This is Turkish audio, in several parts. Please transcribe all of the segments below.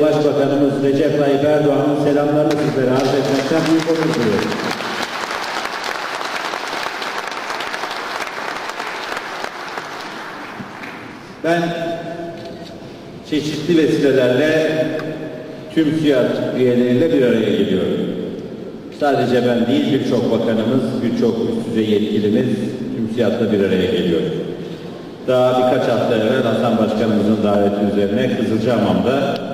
Başbakanımız Recep Tayyip Erdoğan'ın selamlarını sizlere arz etmekten büyük onur duyuyorum. Ben çeşitli vesilelerle tüm siyah üyeleriyle bir araya geliyorum. Sadece ben değil birçok bakanımız, birçok üst düzey yetkilimiz tüm siyatta bir araya geliyor. Daha birkaç hafta evvel Hasan Başkanımızın daveti üzerine Kızılcahamam'da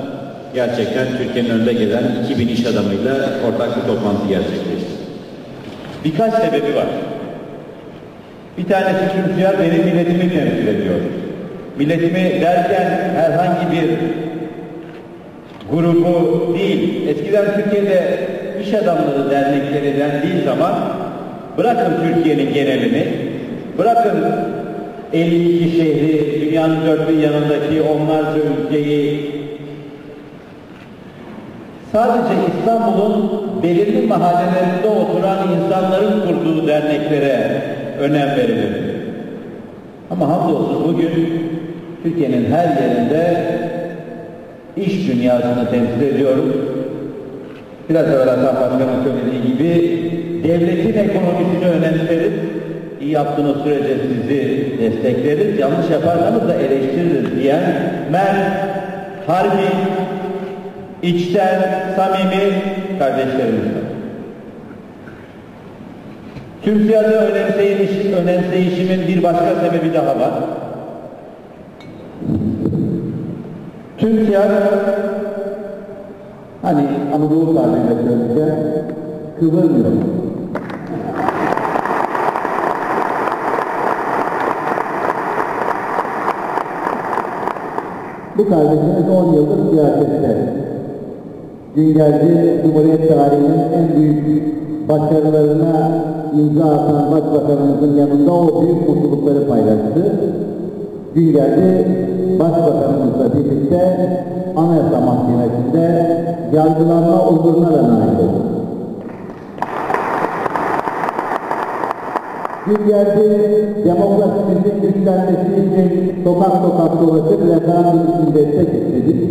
gerçekten Türkiye'nin önde gelen 2000 iş adamıyla ortak bir toplantı gerçekleşti. Birkaç sebebi var. Bir tanesi tüm siyah benim milletimi temsil ediyor. Milletimi derken herhangi bir grubu değil, eskiden Türkiye'de iş adamları dernekleri dendiği zaman bırakın Türkiye'nin genelini, bırakın 52 şehri, dünyanın dört bir yanındaki onlarca ülkeyi, sadece İstanbul'un belirli mahallelerinde oturan insanların kurduğu derneklere önem verilir. Ama hamdolsun bugün Türkiye'nin her yerinde iş dünyasını temsil ediyorum. Biraz evvel Hasan Başkan'ın söylediği gibi devletin ekonomisini önemseriz. İyi yaptığınız sürece sizi destekleriz. Yanlış yaparsanız da eleştiririz diyen mert, harbi, içten, samimi kardeşlerimiz var. Türkiye'de önemseyişim, önemseyişimin bir başka sebebi daha var. Türkiye hani Anadolu tabiriyle söyleyeceğim kıvırmıyor. Bu kardeşimiz 10 yıldır siyasette. Geldi Cumhuriyet tarihinin en büyük başarılarına imza atan Başbakanımızın yanında o büyük mutlulukları paylaştı. Geldi Başbakanımızla birlikte Anayasa Mahkemesi'nde yargılanma onuruna da nail oldu. Geldi demokrasimizin güçlenmesi için sokak sokak dolaşıp referandum için destek istedik.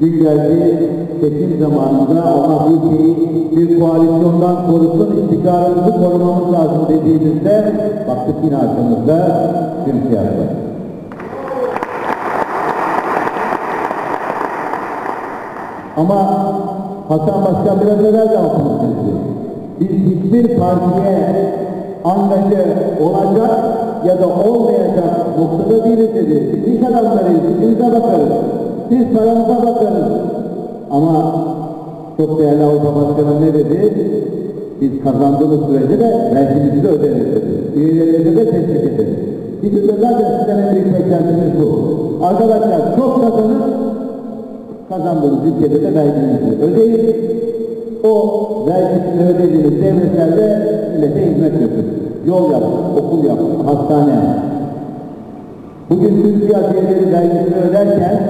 Geldi seçim zamanında Allah bu ülkeyi bir koalisyondan korusun, istikrarımızı korumamız lazım dediğimizde baktık yine arkamızda tüm siyaset. Ama Hasan Başkan biraz evvel de altını çizdi. Biz hiçbir partiye angaje olacak ya da olmayacak noktada değiliz dedi. Biz iş adamlarıyız, işimize bakarız. Siz paranıza bakarız. Ama çok değerli Avrupa Başkanı ne dedi? Biz kazandığımız sürece de vergimizi de öderiz dedi. Üyelerimizi de teşvik ederiz. Bizim de zaten sizden en büyük beklentimiz bu. Arkadaşlar çok kazanın, kazandığınız ülkede de verginizi ödeyin. O vergisini ödediğiniz devletlerde millete hizmet yapın. Yol yapın, okul yapın, hastane. Bugün Türk siyasiyeleri vergisini öderken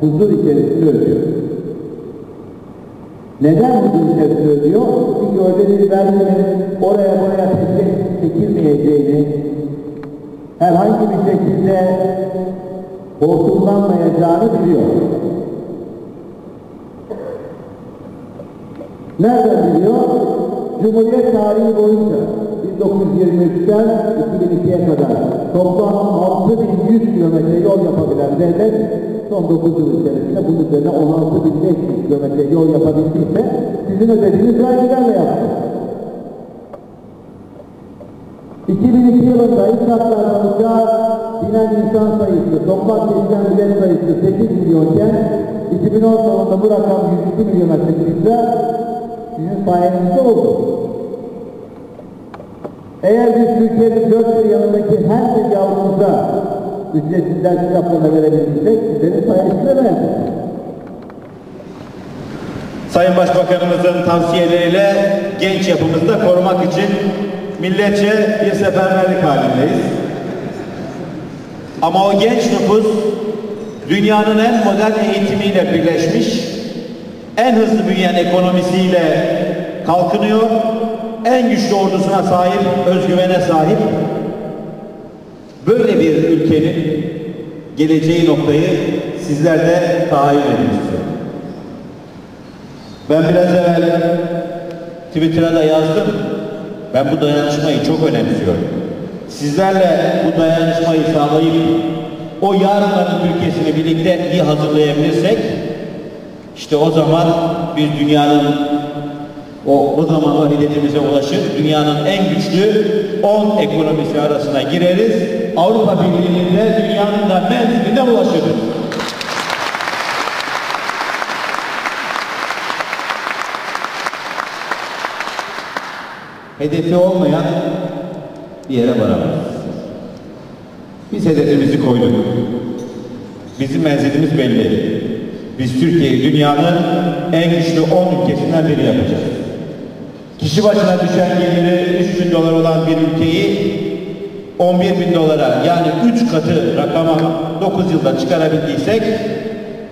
huzur içerisinde ödüyor. Neden huzur içerisinde ödüyor? Çünkü ödediği verginin oraya buraya teşkil çekilmeyeceğini, herhangi bir şekilde hortumlanmayacağını biliyor. Nereden biliyor? Cumhuriyet tarihi boyunca 1923'ten 2002'ye kadar toplam 6100 kilometre yol yapabilen devlet son 9 yıl içerisinde bunun üzerine 16.500 kilometre yol yapabildiyse sizin ödediğiniz vergilerle yaptı. 2002 yılında İstaklar'dan uçağa binen insan sayısı, toplam geçen bilet sayısı 8 milyonken 2010 sonunda bu rakam 102 milyona çıktıysa sizin sayenizde oldu. Eğer biz Türkiye'nin dört bir yanındaki her bir yavrumuza ücretsiz ders kitaplarına verebilirsek sizlerin sayesinde verdik. Sayın Başbakanımızın tavsiyeleriyle genç yapımızı da korumak için milletçe bir seferberlik halindeyiz. Ama o genç nüfus dünyanın en modern eğitimiyle birleşmiş, en hızlı büyüyen ekonomisiyle kalkınıyor, en güçlü ordusuna sahip, özgüvene sahip. Böyle bir ülkenin geleceği noktayı sizler de tahayyül edin istiyorum. Ben biraz evvel Twitter'a da yazdım. Ben bu dayanışmayı çok önemsiyorum. Sizlerle bu dayanışmayı sağlayıp o yarınların Türkiye'sini birlikte iyi hazırlayabilirsek işte o zaman biz dünyanın o, o zaman o hedefimize ulaşıp dünyanın en güçlü 10 ekonomisi arasına gireriz. Avrupa Birliği'nde dünyanın da menziline ulaşırız. Hedefi olmayan bir yere varamaz. Biz hedefimizi koyduk. Bizim menzilimiz belli. Biz Türkiye'yi dünyanın en güçlü 10 ülkesinden biri yapacağız. Kişi başına düşen geliri 3 bin dolar olan bir ülkeyi 11 bin dolara yani 3 katı rakama 9 yılda çıkarabildiysek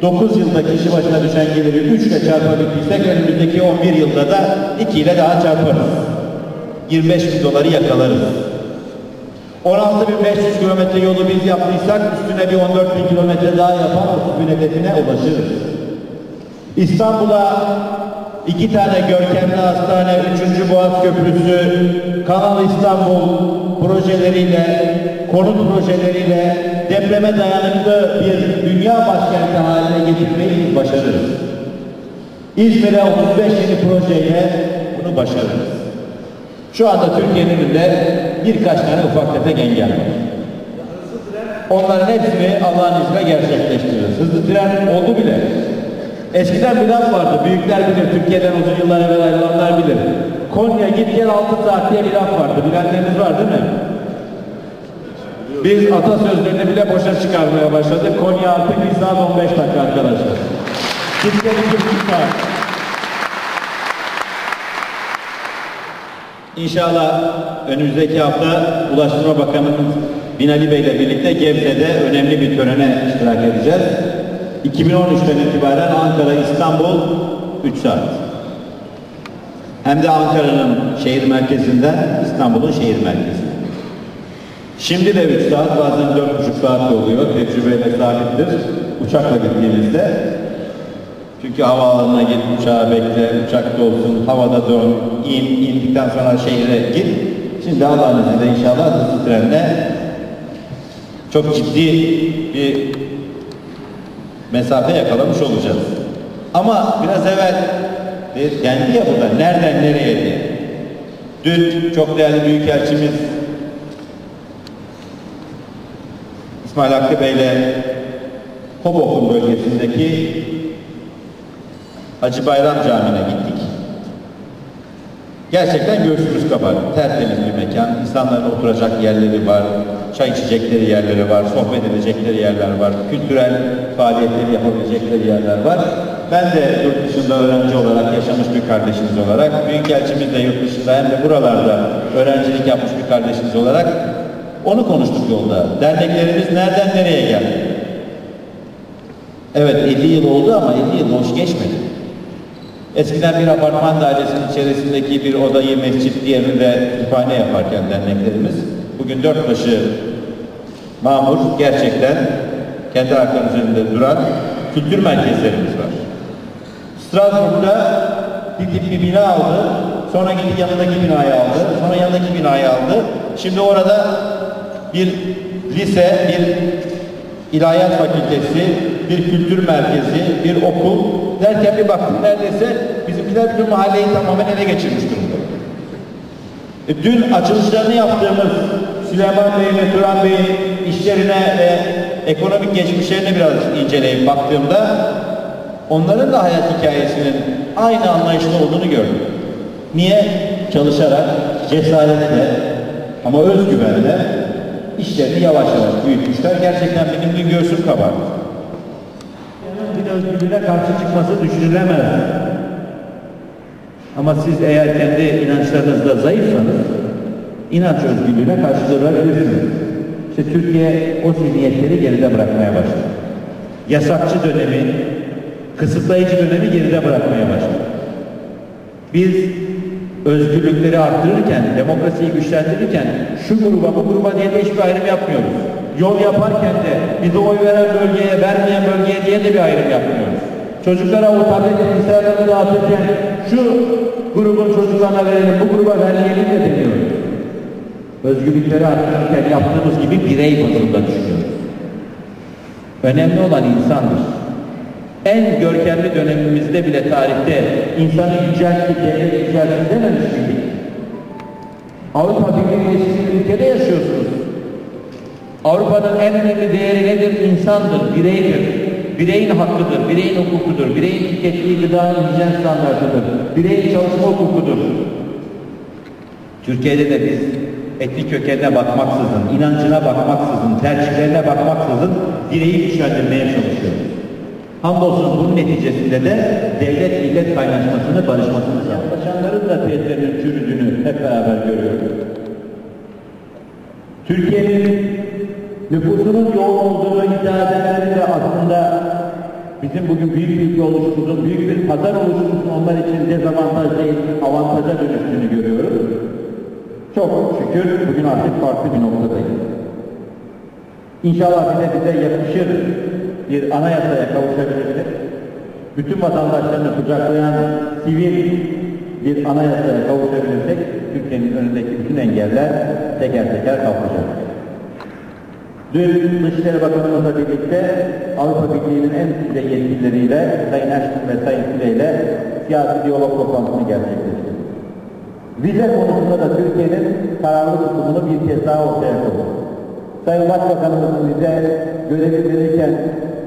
9 yılda kişi başına düşen geliri 3 ile çarpabildiysek önümüzdeki 11 yılda da 2 ile daha çarparız. 25 bin doları yakalarız. 16.500 kilometre yolu biz yaptıysak üstüne bir 14 bin kilometre daha yapar 30 bin hedefine ulaşırız. İstanbul'a iki tane görkemli hastane, üçüncü Boğaz Köprüsü, Kanal İstanbul projeleriyle, konut projeleriyle depreme dayanıklı bir dünya başkenti haline getirmeyi başarırız. İzmir'e 35 yeni projeyle bunu başarırız. Şu anda Türkiye'nin önünde birkaç tane ufak tefek engel var. Onların hepsini Allah'ın izniyle gerçekleştiririz. Hızlı tren oldu bile. Eskiden bir laf vardı, büyükler bilir, Türkiye'den uzun yıllar evvel ayrılanlar bilir. Konya git gel 6 saat diye bir laf vardı, bilenleriniz var değil mi? Biz atasözlerini bile boşa çıkarmaya başladık. Konya artık 1 saat 15 dakika arkadaşlar. Git gel 2,5 saat. İnşallah önümüzdeki hafta Ulaştırma Bakanımız Binali Bey ile birlikte Gebze'de önemli bir törene iştirak edeceğiz. 2013'ten itibaren Ankara İstanbul 3 saat. Hem de Ankara'nın şehir merkezinden İstanbul'un şehir merkezi. Şimdi de 3 saat bazen 4,5 saat oluyor. Tecrübeyle sabittir. Uçakla gittiğimizde çünkü havaalanına git, uçağı bekle, uçakta olsun, havada dön, in, indikten sonra şehre git. Şimdi Allah'ın izniyle inşallah hızlı trenle çok ciddi bir mesafe yakalamış olacağız. Ama biraz evvel dendi ya burada, nereden nereye diye. Dün çok değerli Büyükelçimiz İsmail Hakkı Bey'le Hoboken bölgesindeki Hacı Bayram Camii'ne gittik. Gerçekten göğsümüz kabardı. Tertemiz bir mekan. İnsanların oturacak yerleri var, çay içecekleri yerleri var, sohbet edecekleri yerler var, kültürel faaliyetleri yapabilecekleri yerler var. Ben de yurt dışında öğrenci olarak yaşamış bir kardeşiniz olarak, Büyükelçimiz de yurt dışında hem de buralarda öğrencilik yapmış bir kardeşiniz olarak onu konuştuk yolda. Derneklerimiz nereden nereye geldi? Evet 50 yıl oldu ama 50 yıl boş geçmedi. Eskiden bir apartman dairesinin içerisindeki bir odayı mescit, diğerinde kütüphane yaparken derneklerimiz, bugün dört başı mamur, gerçekten kendi ayaklarının üzerinde duran kültür merkezlerimiz var. Strasbourg'da bir tip bir bina aldı, sonra gitti yanındaki binayı aldı, sonra yanındaki binayı aldı. Şimdi orada bir lise, bir ilahiyat fakültesi, bir kültür merkezi, bir okul derken bir baktım neredeyse bizimkiler bütün mahalleyi tamamen ele geçirmiş durumda. E, dün açılışlarını yaptığımız Süleyman Bey ve Turan Bey'in işlerine ve ekonomik geçmişlerine biraz inceleyip baktığımda onların da hayat hikayesinin aynı anlayışta olduğunu gördüm. Niye? Çalışarak, cesaretle ama özgüvenle işlerini yavaş yavaş büyütmüşler. Gerçekten benim bir göğsüm kabardı. Bir özgürlüğüne karşı çıkması düşünülemez. Ama siz eğer kendi inançlarınızda zayıfsanız inanç özgürlüğüne karşı durabilirsiniz. İşte Türkiye o zihniyetleri geride bırakmaya başladı. Yasakçı dönemi, kısıtlayıcı dönemi geride bırakmaya başladı. Biz özgürlükleri arttırırken, demokrasiyi güçlendirirken şu gruba bu gruba diye de hiçbir ayrım yapmıyoruz. Yol yaparken de bize oy veren bölgeye, vermeyen bölgeye diye de bir ayrım yapmıyoruz. Çocuklara o tablet bilgisayarları dağıtırken şu grubun çocuklarına verelim, bu gruba vermeyelim de demiyoruz. Özgürlükleri artırırken yaptığımız gibi birey bazında düşünüyoruz. Önemli olan insandır. En görkemli dönemimizde bile tarihte insanı yüceltti, devlet yüceltti dememiş miydik? Avrupa Birliği bir ülkede yaşıyorsunuz. Avrupa'nın en önemli değeri nedir? İnsandır, bireydir. Bireyin hakkıdır, bireyin hukukudur, bireyin tükettiği gıdanın hijyen standartıdır, bireyin çalışma hukukudur. Türkiye'de de biz etnik kökenine bakmaksızın, inancına bakmaksızın, tercihlerine bakmaksızın bireyi güçlendirmeye çalışıyoruz. Hamdolsun bunun neticesinde de devlet millet kaynaşmasını, barışmasını yaklaşanların da tezlerinin çürüdüğünü hep beraber görüyoruz. Türkiye'nin nüfusunun yoğun olduğunu iddia edenlerin de aslında bizim bugün büyük bir ülke oluşumuzun, büyük bir pazar oluşumuzun onlar için dezavantaj değil, avantaja dönüştüğünü görüyoruz. Çok şükür bugün artık farklı bir noktadayız. İnşallah bize bize yakışır bir anayasaya kavuşabilirsek, bütün vatandaşlarını kucaklayan sivil bir anayasaya kavuşabilirsek, Türkiye'nin önündeki bütün engeller teker teker kalkacak. Dün Dışişleri Bakanımızla birlikte Avrupa Birliği'nin en üst düzey yetkilileriyle Sayın Ashton ve Sayın Füle ile siyasi diyalog toplantısını gerçekleştirdik. Vize konusunda da Türkiye'nin kararlı tutumunu bir kez daha ortaya koydu. Sayın Başbakanımızın bize görevi verirken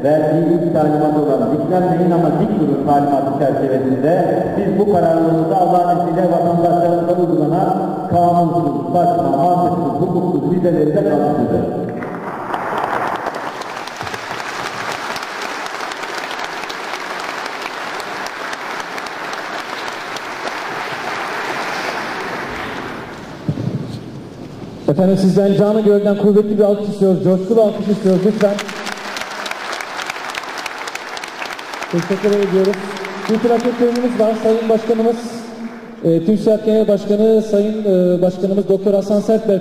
verdiği ilk talimat olan diklenmeyin ama dik durun talimatı çerçevesinde biz bu kararlılığımızı Allah'ın izniyle vatandaşlarımıza uygulanan kanunsuz, saçma, mantıksız, hukuksuz vizeleri de kaldıracağız. Efendim sizden canı gölden kuvvetli bir alkış istiyoruz. Coşkulu alkış istiyoruz lütfen. Teşekkür ediyoruz. Bir plaket törenimiz var. Sayın Başkanımız, e, TÜSİAD Genel Başkanı, Sayın e, Başkanımız Doktor Hasan Sertberk